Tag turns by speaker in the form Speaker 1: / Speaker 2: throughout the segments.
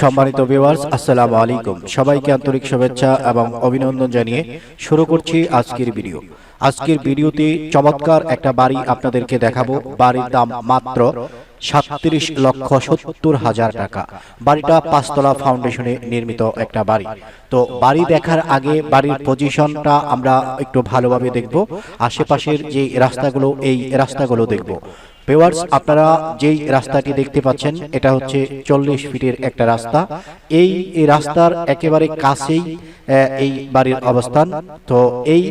Speaker 1: সম্মানিত ভিউয়ার্স আসসালামু আলাইকুম। সবাইকে আন্তরিক শুভেচ্ছা এবং অভিনন্দন জানিয়ে শুরু করছি আজকের ভিডিও আজকের ভিডিওতে চমৎকার একটা বাড়ি আপনাদেরকে দেখাবো। বাড়ির দাম মাত্র সাতত্রিশ লক্ষ সত্তর হাজার টাকা। বাড়িটা পাঁচতলা ফাউন্ডেশনে নির্মিত একটা বাড়ি। তো বাড়ি দেখার আগে বাড়ির পজিশনটা আমরা একটু ভালোভাবে দেখব। আশেপাশের যে রাস্তাগুলো, এই রাস্তাগুলো দেখব। পেওয়ার্স আপনারা যেই রাস্তাটি দেখতে পাচ্ছেন, এটা হচ্ছে চল্লিশ ফিটের একটা রাস্তা। এই রাস্তার একেবারে কাছেই এই বাড়ির অবস্থান। তো এই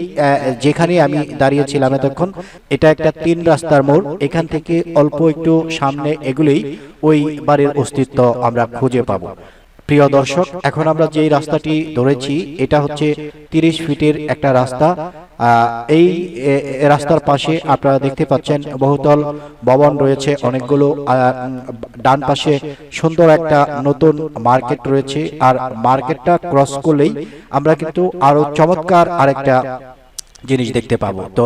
Speaker 1: যেখানে আমি দাঁড়িয়েছিলাম এতক্ষণ, এটা একটা তিন রাস্তার মোড়। এখান থেকে অল্প একটু সামনে এগুলেই ওই বাড়ির অস্তিত্ব আমরা খুঁজে পাবো। প্রিয় দর্শক, এখন আমরা যেই রাস্তাটি ধরেছি, এটা হচ্ছে তিরিশ ফিটের একটা রাস্তা। এই রাস্তার পাশে আপনারা দেখতে পাচ্ছেন বহুতল ভবন রয়েছে, অনেকগুলো ডান পাশে সুন্দর একটা নতুন মার্কেট রয়েছে। আর মার্কেটটা ক্রস করলেই আমরা কিন্তু আরও চমৎকার আরেকটা জিনিস দেখতে পাবো। তো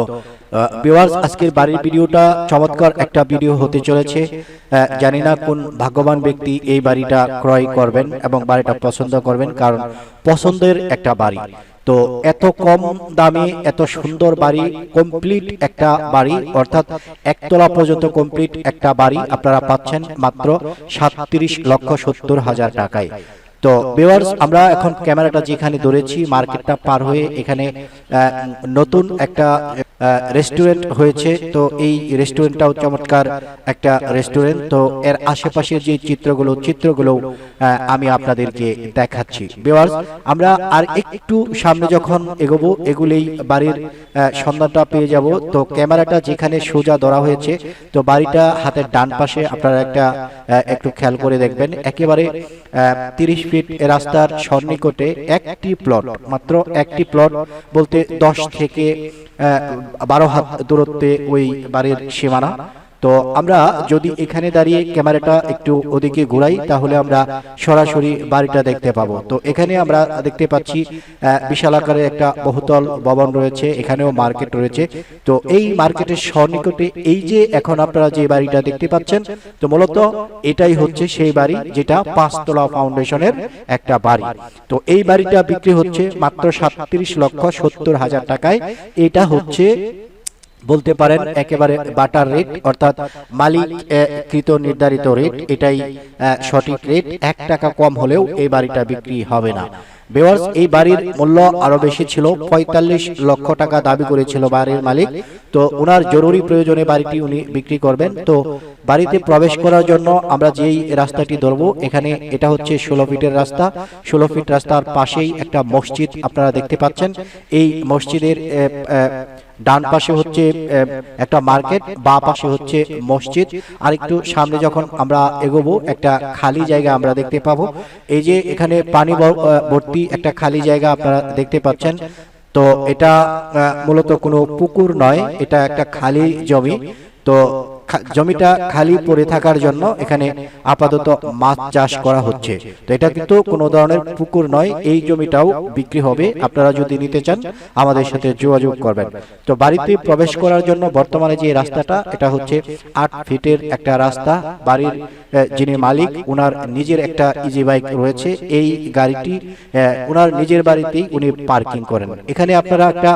Speaker 1: ভিউয়ার্স আজকের বাড়ির ভিডিওটা চমৎকার একটা ভিডিও হতে চলেছে। জানি না কোন ভাগ্যবান ব্যক্তি এই বাড়িটা ক্রয় করবেন এবং বাড়িটা পছন্দ করবেন কারণ পছন্দের একটা বাড়ি। তো এত কম দামে এত সুন্দর বাড়ি কমপ্লিট একটা বাড়ি অর্থাৎ একতলা পর্যন্ত কমপ্লিট একটা বাড়ি আপনারা পাচ্ছেন মাত্র সাতত্রিশ লক্ষ সত্তর হাজার টাকায়। তো ভিউয়ার্স আমরা এখন ক্যামেরাটা যেখানে ধরেছি, মার্কেটটা পার হয়ে এখানে নতুন একটা রেস্টুরেন্ট হয়েছে। তো এই রেস্টুরেন্টটাও চমৎকার একটা রেস্টুরেন্ট তো এর আশেপাশের যে চিত্রগুলো চিত্রগুলো আমি আপনাদেরকে দেখাচ্ছি। ভিউয়ার্স আমরা আর একটু সামনে যখন এগোবো, এগুলেই বাড়ির সন্ধানটা পেয়ে যাব। তো ক্যামেরাটা যেখানে সোজা ধরা হয়েছে, তো বাড়িটা হাতের ডান পাশে, আপনারা একটা একটু খেয়াল করে দেখবেন। একেবারে তিরিশ ফিট রাস্তার সন্নিকটে একটি প্লট মাত্র একটি প্লট বলতে দশ থেকে বারো হাত দূরত্বে ওই বাড়ির সীমানা। তো আমরা যদি এখানে দাঁড়িয়ে ক্যামেরাটা একটু ওদিকে ঘুরাই, তাহলে আমরা সরাসরি বাড়িটা দেখতে পাবো। তো এখানে আমরা দেখতে পাচ্ছি বিশাল আকারের একটা বহুতল ভবন রয়েছে, এখানেও মার্কেট রয়েছে। তো এই মার্কেটের সন্নিকটে এই যে এখন আপনারা যে বাড়িটা দেখতে পাচ্ছেন, তো মূলত এটাই হচ্ছে সেই বাড়ি, যেটা পাঁচতলা ফাউন্ডেশনের একটা বাড়ি। তো এই বাড়িটা বিক্রি হচ্ছে মাত্র সাতত্রিশ লক্ষ সত্তর হাজার টাকায়। এটা হচ্ছে বলতে পারেন একেবারে বাটার রেট, অর্থাৎ মালিক কৃত নির্ধারিত রেট, এটাই সঠিক রেট। এক টাকা কম হলেও এই বাড়িটা বিক্রি হবে না। বেওয়ার্স এই বাড়ির মূল্য আরও বেশি ছিল। পঁয়তাল্লিশ লক্ষ টাকা দাবি করেছিল বাড়ির মালিক। তো ওনার জরুরি প্রয়োজনে বাড়িটি উনি বিক্রি করবেন। তো বাড়িতে প্রবেশ করার জন্য আমরা যেই রাস্তাটি ধরবো, এখানে এটা হচ্ছে ষোলো ফিটের রাস্তা। ষোলো ফিট রাস্তার পাশেই একটা মসজিদ আপনারা দেখতে পাচ্ছেন। এই মসজিদের ডান পাশে হচ্ছে একটা মার্কেট, বা পাশে হচ্ছে মসজিদ। আর একটু সামনে যখন আমরা এগোবো, একটা খালি জায়গা আমরা দেখতে পাবো। এই যে এখানে পানি ভর্তি একটা খালি জায়গা আপনারা দেখতে পাচ্ছেন। তো এটা মূলত কোনো পুকুর নয়, এটা একটা খালি জমি। তো জমিটা খালি পড়ে থাকার জন্য এখানে আপাতত মাছ চাষ করা হচ্ছে। তো এটা কিন্তু কোনো ধরনের পুকুর নয়, এই জমিটাও বিক্রি হবে। আপনারা যদি নিতে চান, আমাদের সাথে যোগাযোগ করবেন। তো বাড়িতে প্রবেশ করার জন্য বর্তমানে যে রাস্তাটা, এটা হচ্ছে আট ফিটের একটা রাস্তা। বাড়ির যিনি মালিক, উনার নিজের একটা ইজি বাইক রয়েছে। এই গাড়িটি উনার নিজের বাড়িতেই উনি পার্কিং করেন। এখানে আপনারা একটা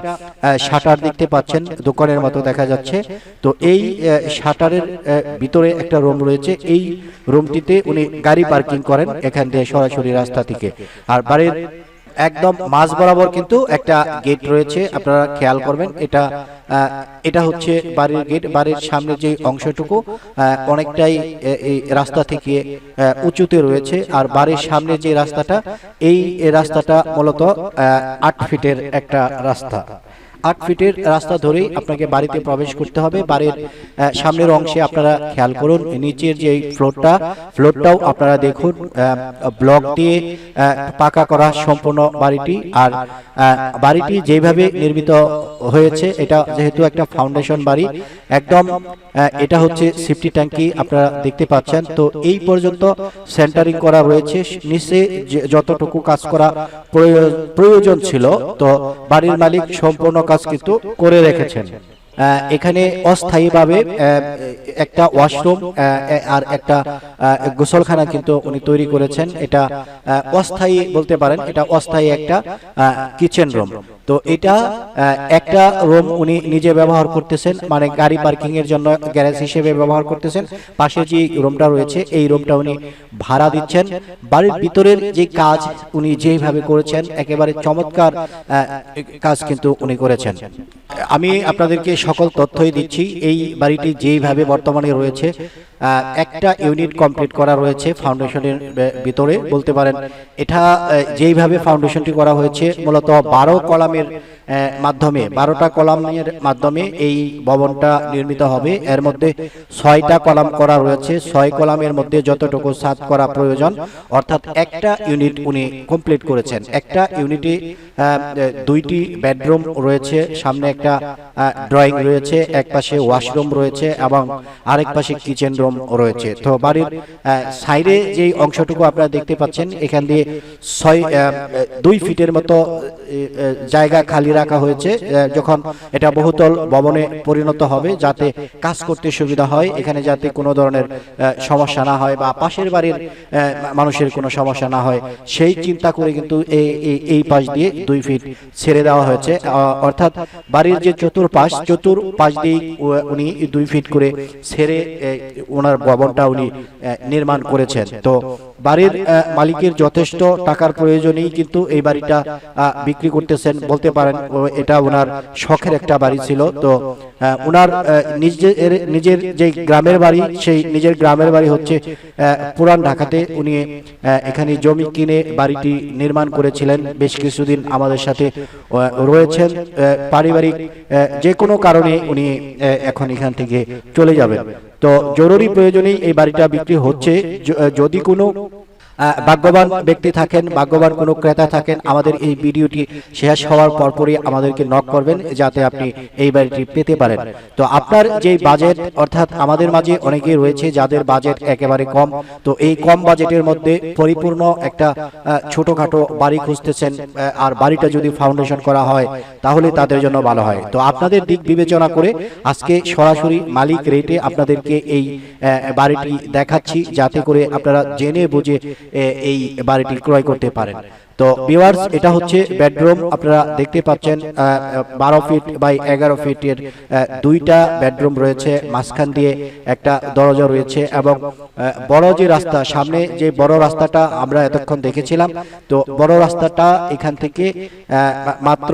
Speaker 1: শাটার দেখতে পাচ্ছেন, দোকানের মতো দেখা যাচ্ছে। তো এই শাটারের ভিতরে একটা রুম রয়েছে। এই রুমটিতে উনি গাড়ি পার্কিং করেন এখান থেকে সরাসরি রাস্তা থেকে। আর বাড়ির একদম মাঝ বরাবর কিন্তু একটা গেট রয়েছে, আপনারা খেয়াল করবেন। এটা এটা হচ্ছে বাড়ির গেট। বাড়ির সামনে যে অংশটুকু অনেকটাই এই রাস্তা থেকে উঁচুতে রয়েছে। আর বাড়ির সামনে যে রাস্তাটা, এই রাস্তাটা মূলত আট ফিটের একটা রাস্তা। আট ফিটের রাস্তা ধরেই আপনাকে বাড়িতে প্রবেশ করতে হবে। বাড়ির সামনের অংশে আপনারা খেয়াল করুন নিচের যে ফ্লোরটা, ফ্লোরটাও আপনারা দেখুন ব্লক দিয়ে পাকা করা সম্পূর্ণ বাড়িটি। আর বাড়িটি যেভাবে নির্মিত হয়েছে, এটা যেহেতু একটা ফাউন্ডেশন বাড়ি, একদম এটা হচ্ছে সেফটি ট্যাঙ্কি আপনারা দেখতে পাচ্ছেন। তো এই পর্যন্ত সেন্টারিং করা রয়েছে। নিচে যতটুকু কাজ করা প্রয়োজন- ছিল, তো বাড়ির মালিক সম্পূর্ণ কাজ কিন্তু করে রেখেছেন। এখানে অস্থায়ীভাবে একটা ওয়াশরুম আর একটা গোসলখানা কিন্তু উনি তৈরি করেছেন। এটা অস্থায়ী বলতে পারেন, এটা অস্থায়ী একটা কিচেন রুম তো এটা একটা রুম উনি নিজে ব্যবহার করতেছেন মানে গাড়ি পার্কিং এর জন্য গ্যারেজ হিসেবে ব্যবহার করতেছেন। পাশে যে রুমটা রয়েছে, এই রুমটা উনি ভাড়া দিচ্ছেন। বাড়ির ভিতরের যে কাজ উনি যেভাবে করেছেন, একেবারে চমৎকার কাজ কিন্তু উনি করেছেন। আমি আপনাদেরকে সকল তথ্যই দিচ্ছি। এই বাড়িটি যেইভাবে বর্তমানে রয়েছে একটা ইউনিট কমপ্লিট করা রয়েছে ফাউন্ডেশনের ভিতরে, বলতে পারেন। এটা যেইভাবে ফাউন্ডেশনটি করা হয়েছে, মূলত বারো কলামের মাধ্যমে, বারোটা কলামের মাধ্যমে এই ভবনটা নির্মিত হবে। এর মধ্যে ছয়টা কলাম করা রয়েছে। ছয় কলামের মধ্যে যতটুকু সাত করা প্রয়োজন, অর্থাৎ একটা ইউনিট উনি কমপ্লিট করেছেন। একটা ইউনিটে দুইটি বেডরুম রয়েছে, সামনে একটা ড্রয়িং রয়েছে এক পাশে ওয়াশরুম রয়েছে এবং আরেক পাশে কিচেন রুম রয়েছে। তো বাড়ির সাইডে যে অংশটুকু আপনারা দেখতে পাচ্ছেন, এখান দিয়ে ছয় দুই ফিটের মতো জায়গা খালি রাখা হয়েছে যখন এটা বহুতল ভবনে পরিণত হবে, যাতে কাজ করতে সুবিধা হয়, এখানে যাতে কোনো ধরনের সমস্যা না হয় বা পাশের বাড়ির মানুষের কোনো সমস্যা না হয়, সেই চিন্তা করে কিন্তু এই এই- পাশ দিয়ে দুই ফিট ছেড়ে দেওয়া হয়েছে। অর্থাৎ বাড়ির যে চতুর্পাশ চতুর্পাশ দিয়ে উ- উনি দুই ফিট করে ছেড়ে ওনার ভবনটা উনি নির্মাণ করেছেন। তো বাড়ির মালিকের যথেষ্ট টাকার প্রয়োজনেই কিন্তু এই বাড়িটা বিক্রি করতেছেন বলতে পারেন এটা ওনার শখের একটা বাড়ি ছিল। তো ওনার নিজের নিজের যে গ্রামের বাড়ি সেই নিজের গ্রামের বাড়ি হচ্ছে পুরান ঢাকাতে উনি এখানে জমি কিনে বাড়িটি নির্মাণ করেছিলেন বেশ কিছুদিন আমাদের সাথে রয়েছেন পারিবারিক যে কোনো কারণে উনি এখন এখান থেকে চলে যাবেন তো জরুরি প্রয়োজনেই এই বাড়িটা বিক্রি হচ্ছে যদি কোনো ভাগ্যবান ব্যক্তি থাকেন, ভাগ্যবান কোনো ক্রেতা থাকেন, আমাদের এই ভিডিওটি শেষ হওয়ার পরপরই আমাদেরকে নক করবেন যাতে আপনি এই বাড়িটি পেতে পারেন। তো আপনার যে বাজেট অর্থাৎ আমাদের মাঝে অনেকেই রয়েছে যাদের বাজেট একেবারে কম, তো এই কম বাজেটের মধ্যে পরিপূর্ণ একটা ছোটখাটো বাড়ি খুঁজতেছেন আর বাড়িটা যদি ফাউন্ডেশন করা হয়, তাহলে তাদের জন্য ভালো হয়। তো আপনাদের দিক বিবেচনা করে আজকে সরাসরি মালিক রেটে আপনাদেরকে এই বাড়িটি দেখাচ্ছি, যাতে করে আপনারা জেনে বুঝে এই বাড়িটি ক্রয় করতে পারেন। তো ভিউয়ার্স এটা হচ্ছে বেডরুম আপনারা দেখতে পাচ্ছেন বারো ফিট বাই এগারো ফিটের দুইটা বেডরুম রয়েছে মাঝখান দিয়ে একটা দরজা রয়েছে এবং বড় যে রাস্তা সামনে যে বড় রাস্তাটা আমরা এতক্ষণ দেখেছিলাম তো বড় রাস্তাটা এখান থেকে আহ, মাত্র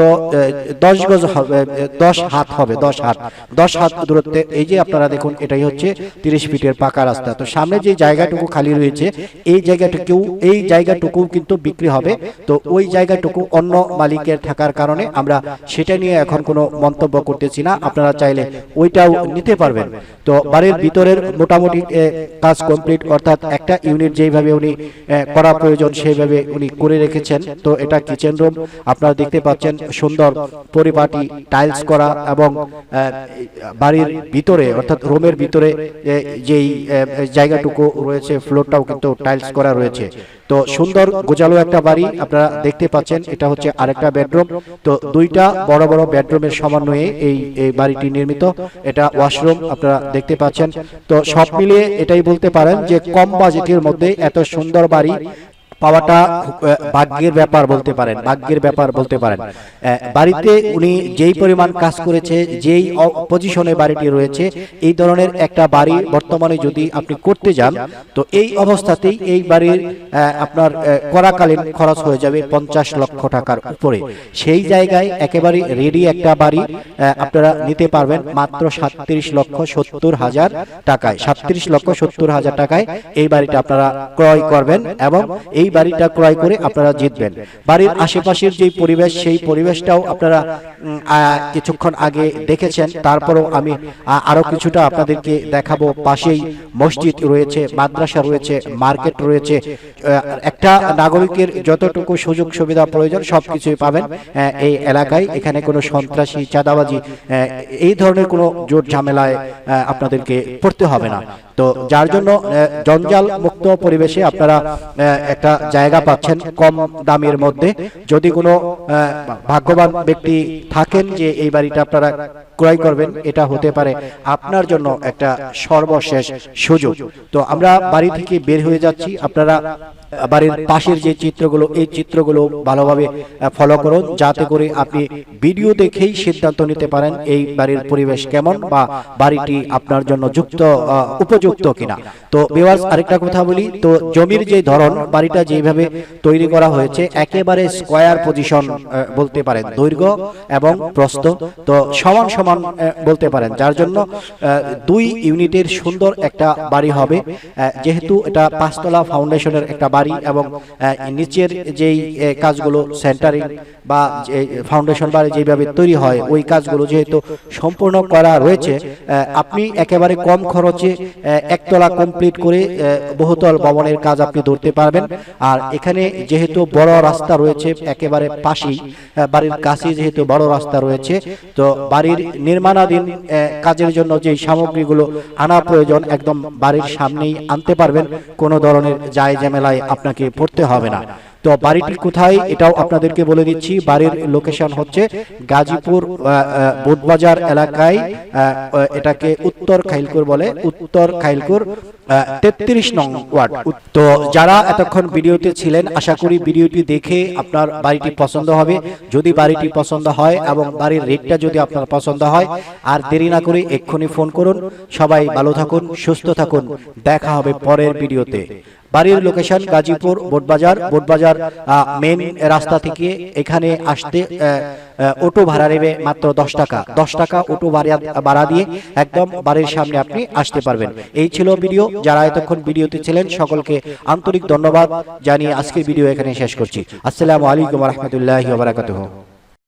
Speaker 1: দশ গজ হবে দশ হাত হবে দশ হাত দশ হাত দূরত্বে এই যে আপনারা দেখুন এটাই হচ্ছে তিরিশ ফিটের পাকা রাস্তা তো সামনে যে জায়গাটুকু খালি রয়েছে এই জায়গাটুকু এই জায়গাটুকু কিন্তু বিক্রি হবে তো ওই জায়গাটুকু অন্য মালিকের থাকার কারণে আমরা সেটা নিয়ে এখন কোনো মন্তব্য করতেছি না। আপনারা চাইলে ওইটাও নিতে পারবেন। তো বাড়ির ভিতরের মোটামুটি কাজ কমপ্লিট, অর্থাৎ একটা ইউনিট যেইভাবে উনি করা প্রয়োজন সেইভাবে উনি করে রেখেছেন। তো এটা কিচেন রুম। আপনারা দেখতে পাচ্ছেন সুন্দর পরিপাটি টাইলস করা এবং বাড়ির ভিতরে, অর্থাৎ রুমের ভিতরে যেই জায়গাটুকু রয়েছে, ফ্লোরটাও কিন্তু টাইলস করা রয়েছে। তো সুন্দর, গোজালো একটা বাড়ি। আপনারা দেখতে পাচ্ছেন, এটা হচ্ছে আরেকটা বেডরুম। তো দুইটা বড় বড় বেডরুমের সমন্বয়ে এই এই বাড়িটি নির্মিত। এটা ওয়াশরুম, আপনারা দেখতে পাচ্ছেন। তো সব মিলিয়ে এটাই বলতে পারেন যে কম বাজেটের মধ্যে এত সুন্দর বাড়ি পাওয়াটা ভাগ্যের ব্যাপার বলতে পারেন, ভাগ্যের ব্যাপার বলতে পারেন। বাড়িতে উনি যেই পরিমাণ কাজ করেছে, যেই পজিশনে বাড়িটি রয়েছে, এই ধরনের একটা বাড়ি বর্তমানে যদি আপনি করতে যান, তো এই অবস্থাতেই এই বাড়ির আপনার করাকালীন খরচ হয়ে যাবে পঞ্চাশ লক্ষ টাকার উপরে। সেই জায়গায় একেবারে রেডি একটা বাড়ি আপনারা নিতে পারবেন মাত্র সাতত্রিশ লক্ষ সত্তর হাজার টাকায়। সাতত্রিশ লক্ষ সত্তর হাজার টাকায় এই বাড়িটা আপনারা ক্রয় করবেন এবং এই বাড়িটা ক্রয় করে আপনারা জিতবেন। বাড়ির আশেপাশের যে পরিবেশ, সেই পরিবেশটাও আপনারা কিছুক্ষণ আগে দেখেছেন। তারপরেও আমি আরও কিছুটা আপনাদেরকে দেখাবো। পাশেই মসজিদ রয়েছে, মাদ্রাসা রয়েছে, মার্কেট রয়েছে। একটা নাগরিকের যতটুকু সুযোগ সুবিধা প্রয়োজন, সবকিছুই পাবেন এই এলাকায়। এখানে কোনো সন্ত্রাসী, চাঁদাবাজি এই ধরনের কোনো জোট ঝামেলায় আপনাদেরকে পড়তে হবে না। তো যার জন্য জঞ্জাল মুক্ত পরিবেশে আপনারা একটা জায়গা পাচ্ছেন কম দামের মধ্যে। যদি কোনো ভাগ্যবান ব্যক্তি থাকেন যে এই বাড়িটা আপনারা ক্রয় করবেন, এটা হতে পারে আপনার জন্য একটা সর্বশেষ সুযোগ। তো আমরা বাড়ি থেকে বের হয়ে যাচ্ছি। আপনারা বাড়ির পাশের যে চিত্রগুলো, এই চিত্রগুলো ভালোভাবে ফলো করুন। যাতে করে আপনি ভিডিও দেখেই সিদ্ধান্ত নিতে পারেন এই বাড়ির পরিবেশ কেমন বা বাড়িটি আপনার জন্য যুক্ত উপযুক্ত কিনা। তো বিওয়ার্স আরেকটা কথা বলি। তো জমির যে ধরন, বাড়িটা যেভাবে তৈরি করা হয়েছে, একেবারে স্কোয়ার পজিশন বলতে পারেন, দৈর্ঘ্য এবং প্রস্থ, তো সমান সমান বলতে পারেন। যার জন্য দুই ইউনিটের সুন্দর একটা বাড়ি হবে। যেহেতু এটা পাঁচতলা ফাউন্ডেশনের একটা বাড়ি এবং নিচের যেই কাজগুলো সেন্টারিং বা ফাউন্ডেশন বাড়ি যেভাবে তৈরি হয়, ওই কাজগুলো যেহেতু সম্পূর্ণ করা রয়েছে আপনি একেবারে কম খরচে একতলা কমপ্লিট করে বহুতল ভবনের কাজ আপনি ধরতে পারবেন। আর এখানে যেহেতু বড় রাস্তা রয়েছে, একেবারে পাশেই বাড়ির কাছে যেহেতু বড় রাস্তা রয়েছে, তো বাড়ির নির্মাণাধীন কাজের জন্য যে সামগ্রীগুলো আনা প্রয়োজন, একদম বাড়ির সামনেই আনতে পারবেন, কোনো ধরনের যায় ঝামেলায় আপনাকে পড়তে হবে না। তো বাড়িটি কোথায় এটাও আপনাদেরকে বলে দিচ্ছি, বাড়ির লোকেশন হচ্ছে গাজীপুর বোধবাজার এলাকায় এটাকে উত্তর খাইলকুর বলে, উত্তর খাইলকুর তেত্রিশ নং ওয়ার্ড। তো যারা এতক্ষণ ভিডিওতে ছিলেন, আশা করি ভিডিওটি দেখে আপনার বাড়িটি পছন্দ হবে। যদি বাড়িটি পছন্দ হয় এবং বাড়ির রেটটা যদি আপনার পছন্দ হয়, আর দেরি না করে এক্ষুনি ফোন করুন। সবাই ভালো থাকুন, সুস্থ থাকুন। দেখা হবে পরের ভিডিওতে। বাড়ির লোকেশন গাজীপুর, বোটবাজার বোটবাজার মেন রাস্তা থেকে এখানে আসতে অটো ভাড়া নেবে মাত্র দশ টাকা। দশ টাকা অটো ভাড়া ভাড়া দিয়ে একদম বাড়ির সামনে আপনি আসতে পারবেন। এই ছিল ভিডিও। যারা এতক্ষণ ভিডিওতে ছিলেন, সকলকে আন্তরিক ধন্যবাদ। জানিয়ে আজকের ভিডিও এখানে শেষ করছি। আসসালামু আলাইকুম রহমতুল্লাহ